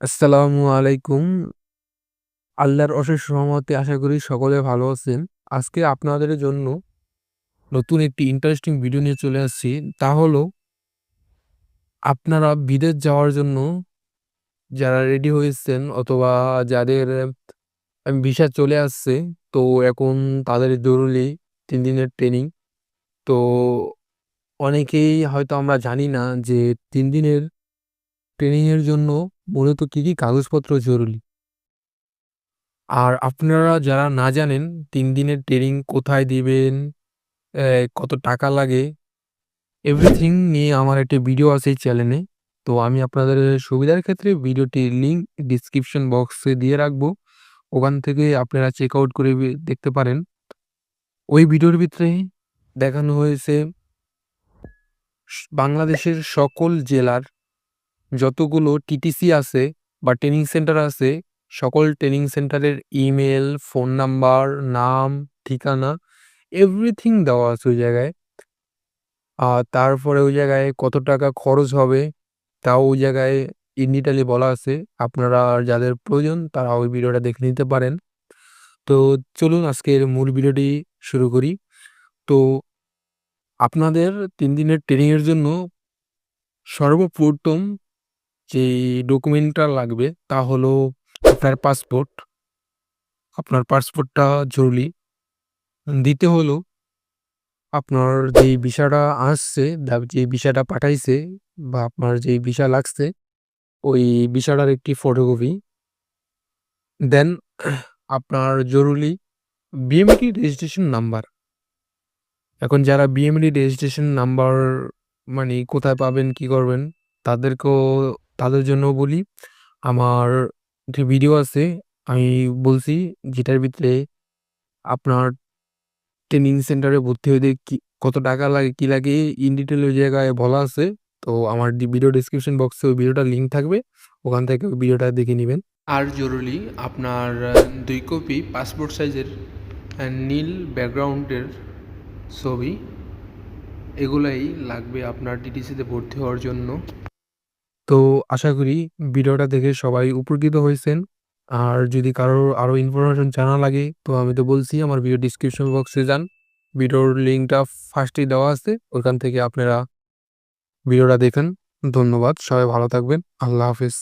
আসসালামু আলাইকুম। আল্লাহর অশেষ রহমতে আশা করি সকলে ভালো আছেন। আজকে আপনাদের জন্য নতুন একটি ইন্টারেস্টিং ভিডিও নিয়ে চলে আসছি। তা হলো, আপনারা বিদেশ যাওয়ার জন্য যারা রেডি হয়েছেন অথবা যাদের ভিসা চলে আসছে, তো এখন তাদের জরুরি তিন দিনের ট্রেনিং। তো অনেকেই হয়তো আমরা জানি না যে তিন দিনের ট্রেনিং এর জন্য মূলত কী, কী কাগজপত্র জরুরি। আর আপনারা যারা না জানেন তিন দিনের ট্রেনিং কোথায় দিবেন, কত টাকা লাগে, এভরিথিং নিয়ে আমার একটি ভিডিও আছে এই চ্যানেলে। তো আমি আপনাদের সুবিধার ক্ষেত্রে ভিডিওটির লিঙ্ক ডিসক্রিপশন বক্সে দিয়ে রাখব। ওখান থেকে আপনারা চেক আউট করে দেখতে পারেন। ওই ভিডিওর ভিতরে দেখানো হয়েছে বাংলাদেশের সকল জেলার যতগুলো টিটিসি আছে বা ট্রেনিং সেন্টার আছে, সকল ট্রেনিং সেন্টারের ইমেল ফোন নাম্বার, নাম, ঠিকানা এভরিথিং দেওয়া আছে ওই জায়গায়। আর তারপরে ওই জায়গায় কত টাকা খরচ হবে তাও ওই জায়গায় ইন ডিটেইলে বলা আছে। আপনারা যাদের প্রয়োজন তারা ওই ভিডিওটা দেখে নিতে পারেন। তো চলুন আজকের মূল ভিডিওটি শুরু করি। তো আপনাদের তিন দিনের ট্রেনিংয়ের জন্য সর্বপ্রথম যেই ডকুমেন্টটা লাগবে তা হলো আপনার পাসপোর্ট। আপনার পাসপোর্টটা জরুরি। দিতে হলো আপনার যেই ভিসাটা আসছে যে ভিসাটা পাঠাইছে বা আপনার যেই ভিসা লাগছে ওই ভিসাটার একটি ফটোকপি। দেন আপনার জরুরি বিএমডি রেজিস্ট্রেশন নাম্বার। এখন যারা বিএমডি রেজিস্ট্রেশন নাম্বার মানে কোথায় পাবেন, কি করবেন তাদেরকেও তাদের জন্য বলি। আমার যে ভিডিও আছে আমি বলছি যেটার ভিতরে আপনার ট্রেনিং সেন্টারে ভর্তি হইতে কি কত টাকা লাগে, কি লাগে ইন ডিটেইল ওই জায়গায় বলা আছে। তো আমার ভিডিও ডেসক্রিপশন বক্সে ওই ভিডিওটার লিঙ্ক থাকবে। ওখান থেকে ওই ভিডিওটা দেখে নেবেন আর জরুরি আপনার দুই কপি পাসপোর্ট সাইজের নীল ব্যাকগ্রাউন্ডের ছবি। এগুলাই লাগবে আপনার টিটিসিতে ভর্তি হওয়ার জন্য। তো আশা করি ভিডিওটা দেখে সবাই উপকৃত হয়েছেন। আর যদি কারোর আরও ইনফরমেশন জানা লাগে, তো আমি তো বলছি আমার ভিডিও ডিসক্রিপশন বক্সে যান। ভিডিওর লিঙ্কটা ফার্স্টেই দেওয়া আছে। ওখান থেকে আপনারা ভিডিওটা দেখেন। ধন্যবাদ। সবাই ভালো থাকবেন। আল্লাহ হাফেজ।